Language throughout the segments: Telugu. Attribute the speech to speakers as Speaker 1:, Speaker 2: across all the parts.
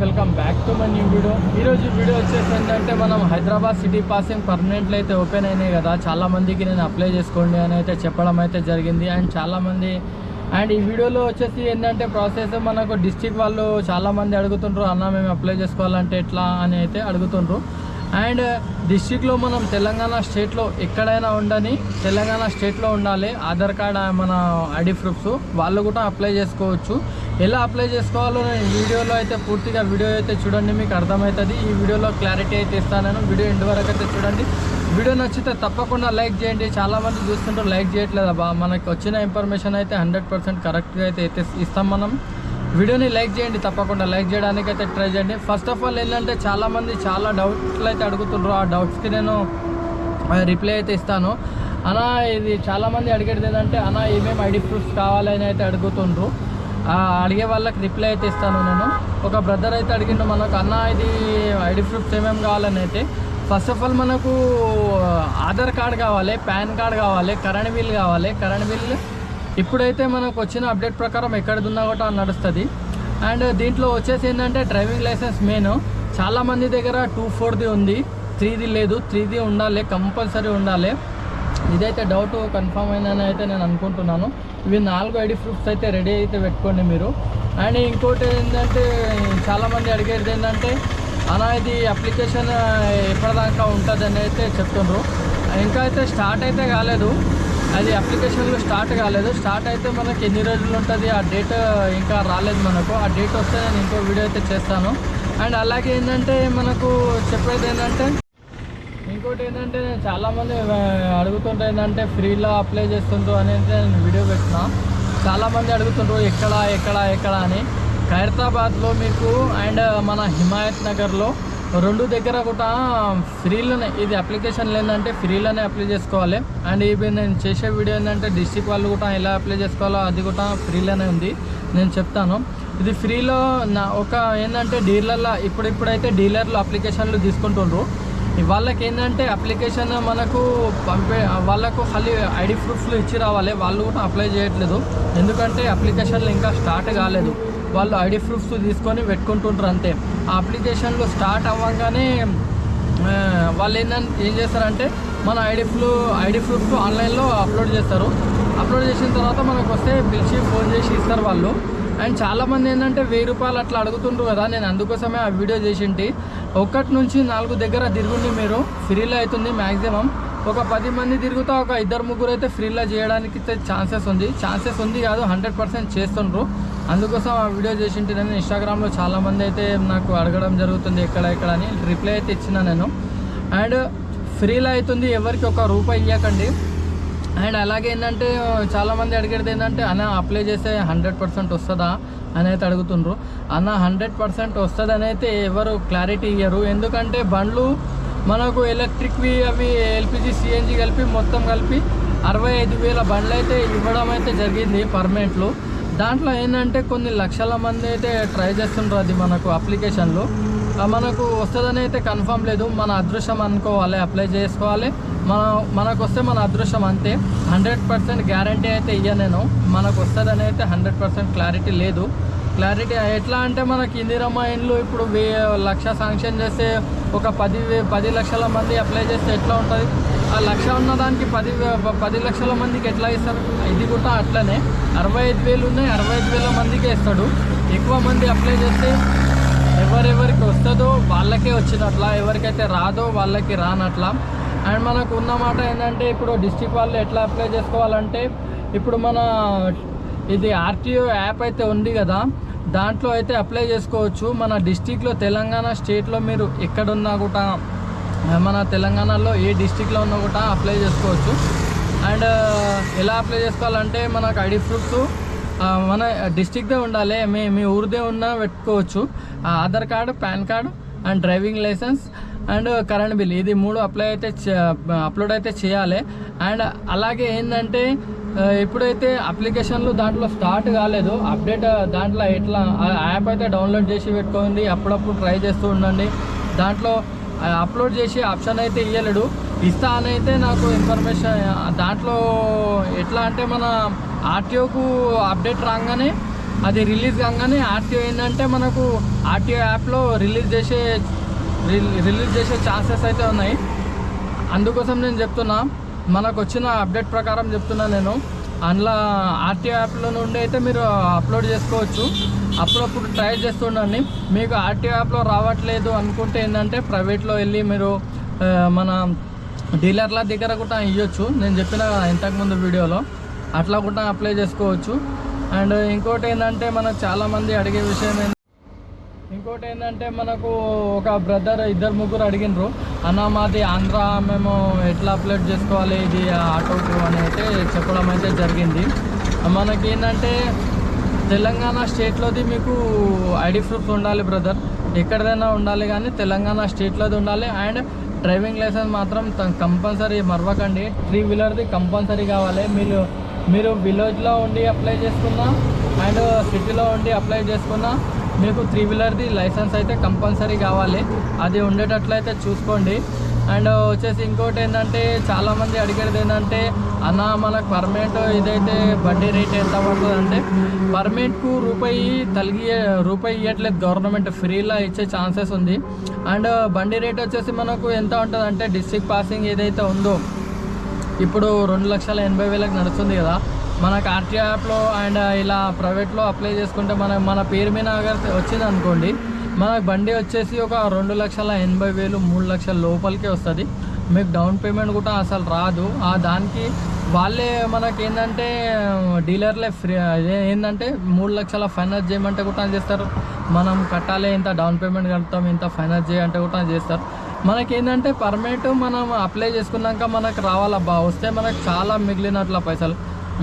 Speaker 1: Welcome back to my new video ఈరోజు వీడియో వచ్చేసి ఏంటంటే మనం హైదరాబాద్ సిటీ పాసింగ్ పర్మనెంట్లు అయితే ఓపెన్ అయినాయి కదా. చాలా మందికి నేను అప్లై చేసుకోండి అని అయితే చెప్పడం అయితే జరిగింది. అండ్ చాలామంది అండ్ ఈ వీడియోలో వచ్చేసి ఏంటంటే ప్రాసెస్ మనకు డిస్టిక్ వాళ్ళు చాలామంది అడుగుతుండ్రు అన్న మేము అప్లై చేసుకోవాలంటే ఎట్లా? అని అయితే అడుగుతుండ్రు. అండ్ డిస్టిక్లో మనం తెలంగాణ స్టేట్లో ఎక్కడైనా ఉండని తెలంగాణ స్టేట్లో ఉండాలి. ఆధార్ కార్డ్ మన ఐడి ప్రూఫ్స్ వాళ్ళు కూడా అప్లై చేసుకోవచ్చు. ఎలా అప్లై చేసుకోవాలో నేను వీడియోలో అయితే పూర్తిగా వీడియో అయితే చూడండి మీకు అర్థమవుతుంది. ఈ వీడియోలో క్లారిటీ అయితే ఇస్తాను నేను వీడియో ఎండ్ వరకు అయితే చూడండి. వీడియో నచ్చితే తప్పకుండా లైక్ చేయండి. చాలామంది చూస్తుంటారు లైక్ చేయట్లేదు. అబ్బా మనకు వచ్చిన ఇన్ఫర్మేషన్ అయితే హండ్రెడ్ పర్సెంట్ కరెక్ట్గా అయితే ఇస్తాం మనం. వీడియోని లైక్ చేయండి తప్పకుండా లైక్ చేయడానికి అయితే ట్రై చేయండి. ఫస్ట్ ఆఫ్ ఆల్ ఏంటంటే చాలామంది చాలా డౌట్లు అయితే అడుగుతుండ్రు. ఆ డౌట్స్కి నేను రిప్లై అయితే ఇస్తాను. అన్న ఇది చాలామంది అడిగేది ఏంటంటే అన్న ఏమేమి ఐడి ప్రూఫ్స్ కావాలని అయితే అడుగుతుండ్రు. అడిగే వాళ్ళకి రిప్లై అయితే ఇస్తాను నేను. ఒక బ్రదర్ అయితే అడిగిండు మనకు అన్న ఇది ఐడి ప్రూఫ్స్ ఏమేమి కావాలని అయితే. ఫస్ట్ ఆఫ్ ఆల్ మనకు ఆధార్ కార్డ్ కావాలి పాన్ కార్డ్ కావాలి కరెంట్ బిల్ కావాలి కరెంట్ బిల్ ఇప్పుడైతే మనకు వచ్చిన అప్డేట్ ప్రకారం ఎక్కడిదున్నా కూడా నడుస్తుంది. అండ్ దీంట్లో వచ్చేసి ఏంటంటే డ్రైవింగ్ లైసెన్స్ మెయిన్. చాలామంది దగ్గర టూ ఫోర్ది ఉంది త్రీది లేదు త్రీది ఉండాలి కంపల్సరీ ఉండాలి. ఇదైతే డౌట్ కన్ఫర్మ్ అయిందని అయితే నేను అనుకుంటున్నాను. ఇవి నాలుగు ఐడి ప్రూఫ్స్ అయితే రెడీ అయితే పెట్టుకోండి మీరు. అండ్ ఇంకోటి ఏంటంటే చాలామంది అడిగేది ఏంటంటే అలా ఇది అప్లికేషన్ ఎప్పటిదాకా ఉంటుందని అయితే చెప్తుండ్రు. ఇంకా అయితే స్టార్ట్ అయితే కాలేదు. అది అప్లికేషన్లో స్టార్ట్ కాలేదు. స్టార్ట్ అయితే మనకి ఎన్ని రోజులు ఉంటుంది ఆ డేట్ ఇంకా రాలేదు మనకు. ఆ డేట్ వస్తే నేను ఇంకో వీడియో అయితే చేస్తాను. అండ్ అలాగే ఏంటంటే మనకు చెప్పేది ఏంటంటే ఇంకోటి ఏంటంటే నేను చాలామంది అడుగుతుంటే ఏంటంటే ఫ్రీలో అప్లై చేస్తుండ్రు అనేది నేను వీడియో పెట్టిన. చాలామంది అడుగుతుండ్రు ఎక్కడ ఎక్కడ ఎక్కడ అని. ఖైరతాబాద్లో మీకు అండ్ మన హిమాయత్ నగర్లో రెండు దగ్గర కూడా ఫ్రీలోనే ఇది అప్లికేషన్ ఏంటంటే ఫ్రీలోనే అప్లై చేసుకోవాలి. అండ్ ఇవి నేను చేసే వీడియో ఏంటంటే డిస్టిక్ వాళ్ళు కూడా ఎలా అప్లై చేసుకోవాలో అది కూడా ఫ్రీలోనే ఉంది. నేను చెప్తాను. ఇది ఫ్రీలో నా ఒక ఏంటంటే డీలర్ల ఇప్పుడు ఇప్పుడైతే డీలర్లు అప్లికేషన్లు తీసుకుంటుండ్రు. వాళ్ళకి ఏంటంటే అప్లికేషన్ మనకు పంపే వాళ్ళకు ఖాళీ ఐడి ప్రూఫ్లు ఇచ్చి రావాలి. వాళ్ళు కూడా అప్లై చేయట్లేదు. ఎందుకంటే అప్లికేషన్లు ఇంకా స్టార్ట్ కాలేదు. వాళ్ళు ఐడి ప్రూఫ్స్ తీసుకొని పెట్టుకుంటుంటారు అంతే. ఆ అప్లికేషన్లు స్టార్ట్ అవ్వగానే వాళ్ళు ఏంటంటే ఏం చేస్తారంటే మన ఐడి ప్రూఫ్ ఐడి ప్రూఫ్ ఆన్లైన్లో అప్లోడ్ చేస్తారు. అప్లోడ్ చేసిన తర్వాత మనకు వస్తే పిలిచి ఫోన్ చేసి ఇస్తారు వాళ్ళు. అండ్ చాలామంది ఏంటంటే వెయ్యి రూపాయలు అట్లా అడుగుతుండ్రు కదా. నేను అందుకోసమే ఆ వీడియో చేసింటి. ఒకటి నుంచి నాలుగు దగ్గర తిరుగుండి మీరు. ఫ్రీలో అవుతుంది మ్యాక్సిమం ఒక పది మంది తిరుగుతా ఒక ఇద్దరు ముగ్గురు అయితే ఫ్రీలో చేయడానికి ఛాన్సెస్ ఉంది. ఛాన్సెస్ ఉంది కాదు హండ్రెడ్ పర్సెంట్ చేస్తుండ్రు. అందుకోసం ఆ వీడియో చేసింటి నేను. ఇన్స్టాగ్రామ్లో చాలామంది అయితే నాకు అడగడం జరుగుతుంది ఎక్కడ ఎక్కడ అని. రిప్లై అయితే ఇచ్చిన నేను. అండ్ ఫ్రీలో అవుతుంది ఎవరికి ఒక రూపాయి ఇవ్వకండి అండ్ అలాగే ఏంటంటే చాలామంది అడిగేది ఏంటంటే అలా అప్లై చేస్తే హండ్రెడ్ పర్సెంట్ వస్తుందా? అని అయితే అడుగుతుండ్రు. అన్న హండ్రెడ్ పర్సెంట్ వస్తుందని అయితే ఎవరు క్లారిటీ ఇయ్యరు. ఎందుకంటే బండ్లు మనకు ఎలక్ట్రిక్వి అవి ఎల్పిజి సిఎన్జి కలిపి మొత్తం కలిపి అరవై ఐదు వేల బండ్లు అయితే ఇవ్వడం అయితే జరిగింది పర్మనెంట్లు. దాంట్లో ఏంటంటే కొన్ని లక్షల మంది అయితే ట్రై చేస్తుండ్రు అది మనకు అప్లికేషన్లు. మనకు వస్తుందని అయితే కన్ఫామ్ లేదు. మన అదృష్టం అనుకోవాలి అప్లై చేసుకోవాలి. మన మనకు వస్తే మన అదృష్టం అంతే. హండ్రెడ్ పర్సెంట్ గ్యారంటీ అయితే ఇయ్య నేను. మనకు వస్తుందని అయితే హండ్రెడ్ పర్సెంట్ క్లారిటీ లేదు. క్లారిటీ ఎట్లా అంటే మనకి ఇందిరమ్మ ఇండ్లు ఇప్పుడు వే లక్ష శాంక్షన్ చేస్తే ఒక పది పది లక్షల మంది అప్లై చేస్తే ఎట్లా ఉంటుంది? ఆ లక్ష ఉన్న దానికి పది పది లక్షల మందికి ఎట్లా ఇస్తారు? ఇది కూడా అట్లనే. అరవై ఐదు వేలు ఉన్నాయి అరవై ఐదు వేల మందికే ఇస్తాడు. ఎక్కువ మంది అప్లై చేస్తే ఎవరెవరికి వస్తుందో వాళ్ళకే వచ్చినట్ల ఎవరికైతే రాదో వాళ్ళకి రానట్లా. అండ్ మనకు ఉన్న మాట ఏంటంటే ఇప్పుడు డిస్టిక్ వాళ్ళు ఎట్లా అప్లై చేసుకోవాలంటే ఇప్పుడు మన ఇది ఆర్టీఓ యాప్ అయితే ఉంది కదా దాంట్లో అయితే అప్లై చేసుకోవచ్చు. మన డిస్టిక్లో తెలంగాణ స్టేట్లో మీరు ఎక్కడున్నా కూడా మన తెలంగాణలో ఏ డిస్టిక్లో ఉన్నా కూడా అప్లై చేసుకోవచ్చు. అండ్ ఎలా అప్లై చేసుకోవాలంటే మనకు ఐడి ప్రూఫ్స్ మన డిస్టిక్దే ఉండాలి. మీ మీ ఊరిదే ఉన్నా పెట్టుకోవచ్చు. Aadhaar card PAN card and driving licence and current bill. ఇది మూడు అప్లై అయితే చే- అప్లోడ్ అయితే చేయాలి. అండ్ అలాగే ఏంటంటే ఇప్పుడైతే అప్లికేషన్లు దాంట్లో స్టార్ట్ కాలేదు అప్డేట్ దాంట్లో ఎట్లా ఆ యాప్ అయితే డౌన్లోడ్ చేసి పెట్టుకోండి. అప్పుడప్పుడు ట్రై చేస్తూ ఉండండి. దాంట్లో అప్లోడ్ చేసి ఆప్షన్ అయితే ఇవ్వలేడు ఇస్తా అని అయితే నాకు ఇన్ఫర్మేషన్ దాంట్లో ఎట్లా అంటే మన ఆర్టీఓకు అప్డేట్ రాగానే అది రిలీజ్ కాగానే ఆర్టీఓ ఏంటంటే మనకు ఆర్టీఓ యాప్లో రిలీజ్ చేసే రిలీజ్ చేసే ఛాన్సెస్ అయితే ఉన్నాయి. అందుకోసం నేను చెప్తున్నా మనకు వచ్చిన అప్డేట్ ప్రకారం చెప్తున్నా నేను. అందులో ఆర్టీఓ యాప్లో నుండి అయితే మీరు అప్లోడ్ చేసుకోవచ్చు. అప్పుడప్పుడు ట్రై చేస్తుండండి మీకు ఆర్టీఓ యాప్లో రావట్లేదు అనుకుంటే ఏంటంటే ప్రైవేట్లో వెళ్ళి మీరు మన డీలర్ల దగ్గర కూడా ఇవ్వచ్చు నేను చెప్పిన ఇంతకుముందు వీడియోలో. అట్లా కూడా అప్లై చేసుకోవచ్చు. అండ్ ఇంకోటి ఏంటంటే మనకు చాలామంది అడిగే విషయం ఏంటంటే ఇంకోటి ఏంటంటే మనకు ఒక బ్రదర్ ఇద్దరు ముగ్గురు అడిగినరు అన్న మాది ఆంధ్ర మేము ఎట్లా అప్లై చేసుకోవాలి? ఇది ఆటోకు అని అయితే చెప్పడం అయితే జరిగింది. మనకి ఏంటంటే తెలంగాణ స్టేట్లోది మీకు ఐడి ప్రూఫ్ ఉండాలి బ్రదర్. ఎక్కడిదైనా ఉండాలి కానీ తెలంగాణ స్టేట్లోది ఉండాలి. అండ్ డ్రైవింగ్ లైసెన్స్ మాత్రం కంపల్సరీ మరవకండి. త్రీ వీలర్ది కంపల్సరీ కావాలి. మీరు మీరు విలేజ్లో ఉండి అప్లై చేసుకున్నా అండ్ సిటీలో ఉండి అప్లై చేసుకున్నా మీకు త్రీ వీలర్ది లైసెన్స్ అయితే కంపల్సరీ కావాలి. అది ఉండేటట్లయితే చూసుకోండి. అండ్ uh, వచ్చేసి ఇంకోటి ఏంటంటే చాలామంది అడిగేది ఏంటంటే అన్న మనకు పర్మనెంట్ ఇదైతే వడ్డీ రేట్ ఎంత పడుతుంది అంటే పర్మనెంట్కు రూపాయి తలిగి రూపాయి ఇవ్వట్లేదు గవర్నమెంట్ ఫ్రీలా ఇచ్చే ఛాన్సెస్ ఉంది. అండ్ uh, బండి రేట్ వచ్చేసి మనకు ఎంత ఉంటుంది అంటే డిస్టిక్ పాసింగ్ ఏదైతే ఉందో ఇప్పుడు రెండు లక్షల ఎనభై వేలకు నడుస్తుంది కదా. మనకు ఆర్టీఓ యాప్లో అండ్ ఇలా ప్రైవేట్లో అప్లై చేసుకుంటే మన మన పేరు మీద వచ్చింది అనుకోండి మనకు బండి వచ్చేసి ఒక రెండు లక్షల ఎనభై వేలు మూడు లక్షల లోపలికే వస్తుంది. మీకు డౌన్ పేమెంట్ కూడా అసలు రాదు. ఆ దానికి వాళ్ళే మనకి ఏంటంటే డీలర్లే ఫ్రీ ఏంటంటే మూడు లక్షల ఫైనాన్స్ చేయమంటే కూడా చేస్తారు. మనం కట్టాలి ఇంత డౌన్ పేమెంట్ కడతాం ఇంత ఫైనాన్స్ చేయంటే కూడా చేస్తారు. మనకి ఏంటంటే పర్మనెంట్ మనం అప్లై చేసుకున్నాక మనకు రావాలబ్బా వస్తే మనకు చాలా మిగిలినట్ల పైసలు.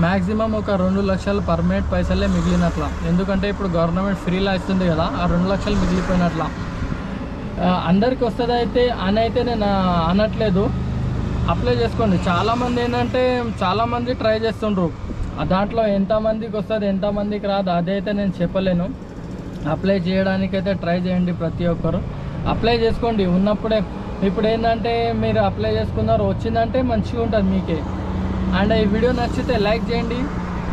Speaker 1: మ్యాక్సిమం ఒక రెండు లక్షలు పర్మనెంట్ పైసలే మిగిలినట్ల. ఎందుకంటే ఇప్పుడు గవర్నమెంట్ ఫ్రీలా ఇస్తుంది కదా ఆ రెండు లక్షలు మిగిలిపోయినట్ల. అందరికి వస్తుంది అయితే అని అయితే నేను అనట్లేదు. అప్లై చేసుకోండి. చాలామంది ఏంటంటే చాలామంది ట్రై చేస్తుండ్రు. ఆ దాంట్లో ఎంతమందికి వస్తుంది ఎంతమందికి రాదు అదైతే నేను చెప్పలేను. అప్లై చేయడానికైతే ట్రై చేయండి ప్రతి ఒక్కరు. అప్లై చేసుకోండి. ఉన్నప్పుడే ఇప్పుడు ఏంటంటే మీరు అప్లై చేసుకున్నారు వచ్చిందంటే మంచిగా ఉంటుంది మీకే. అండ్ ఈ వీడియో నచ్చితే లైక్ చేయండి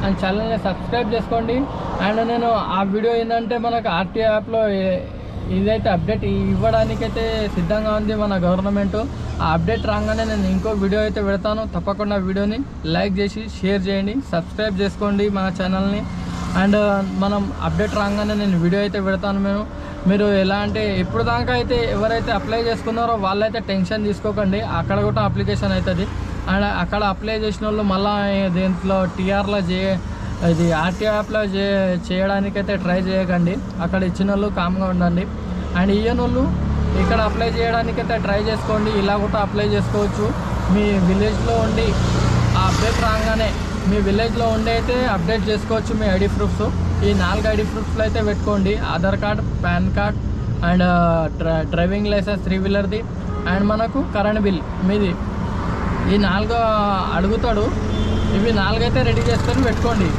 Speaker 1: అండ్ ఛానల్ని సబ్స్క్రైబ్ చేసుకోండి. అండ్ నేను ఆ వీడియో ఏంటంటే మనకు ఆర్టీ యాప్లో ఇదైతే అప్డేట్ ఇవ్వడానికైతే సిద్ధంగా ఉంది మన గవర్నమెంట్. ఆ అప్డేట్ రాగానే నేను ఇంకో వీడియో అయితే పెడతాను. తప్పకుండా వీడియోని లైక్ చేసి షేర్ చేయండి సబ్స్క్రైబ్ చేసుకోండి మన ఛానల్ని. అండ్ మనం అప్డేట్ రాగానే నేను వీడియో అయితే పెడతాను మేము. మీరు ఎలా అంటే ఇప్పుడు దాకా అయితే ఎవరైతే అప్లై చేసుకున్నారో వాళ్ళైతే టెన్షన్ తీసుకోకండి. అక్కడ కూడా అప్లికేషన్ అవుతుంది. అండ్ అక్కడ అప్లై చేసిన వాళ్ళు మళ్ళీ దీంట్లో టీఆర్లో చే ఇది ఆర్టీఓ యాప్లో చే చేయడానికైతే ట్రై చేయకండి. అక్కడ ఇచ్చిన వాళ్ళు కామ్గా ఉండండి. అండ్ ఇయ్యని వాళ్ళు ఇక్కడ అప్లై చేయడానికైతే ట్రై చేసుకోండి. ఇలా కూడా అప్లై చేసుకోవచ్చు. మీ విలేజ్లో ఉండి ఆ అప్డేట్ రాగానే మీ విలేజ్లో ఉండి అయితే అప్డేట్ చేసుకోవచ్చు మీ ఐడి ప్రూఫ్స్ ఈ నాలుగు ఐడి ప్రూఫ్స్లో అయితే పెట్టుకోండి. Aadhaar card PAN card and driving licence three వీలర్ది and మనకు కరెంట్ బిల్ మీది. ఈ నాలుగు అడుగుతాడు. ఇవి నాలుగైతే రెడీ చేసుకొని పెట్టుకోండి.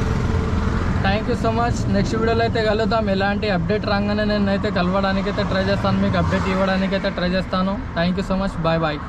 Speaker 1: Thank you so much next వీడియోలో అయితే కలుద్దాం. ఎలాంటి అప్డేట్ రాగానే నేను అయితే కలవడానికి అయితే ట్రై చేస్తాను. మీకు అప్డేట్ ఇవ్వడానికి అయితే ట్రై చేస్తాను. Thank you so much bye bye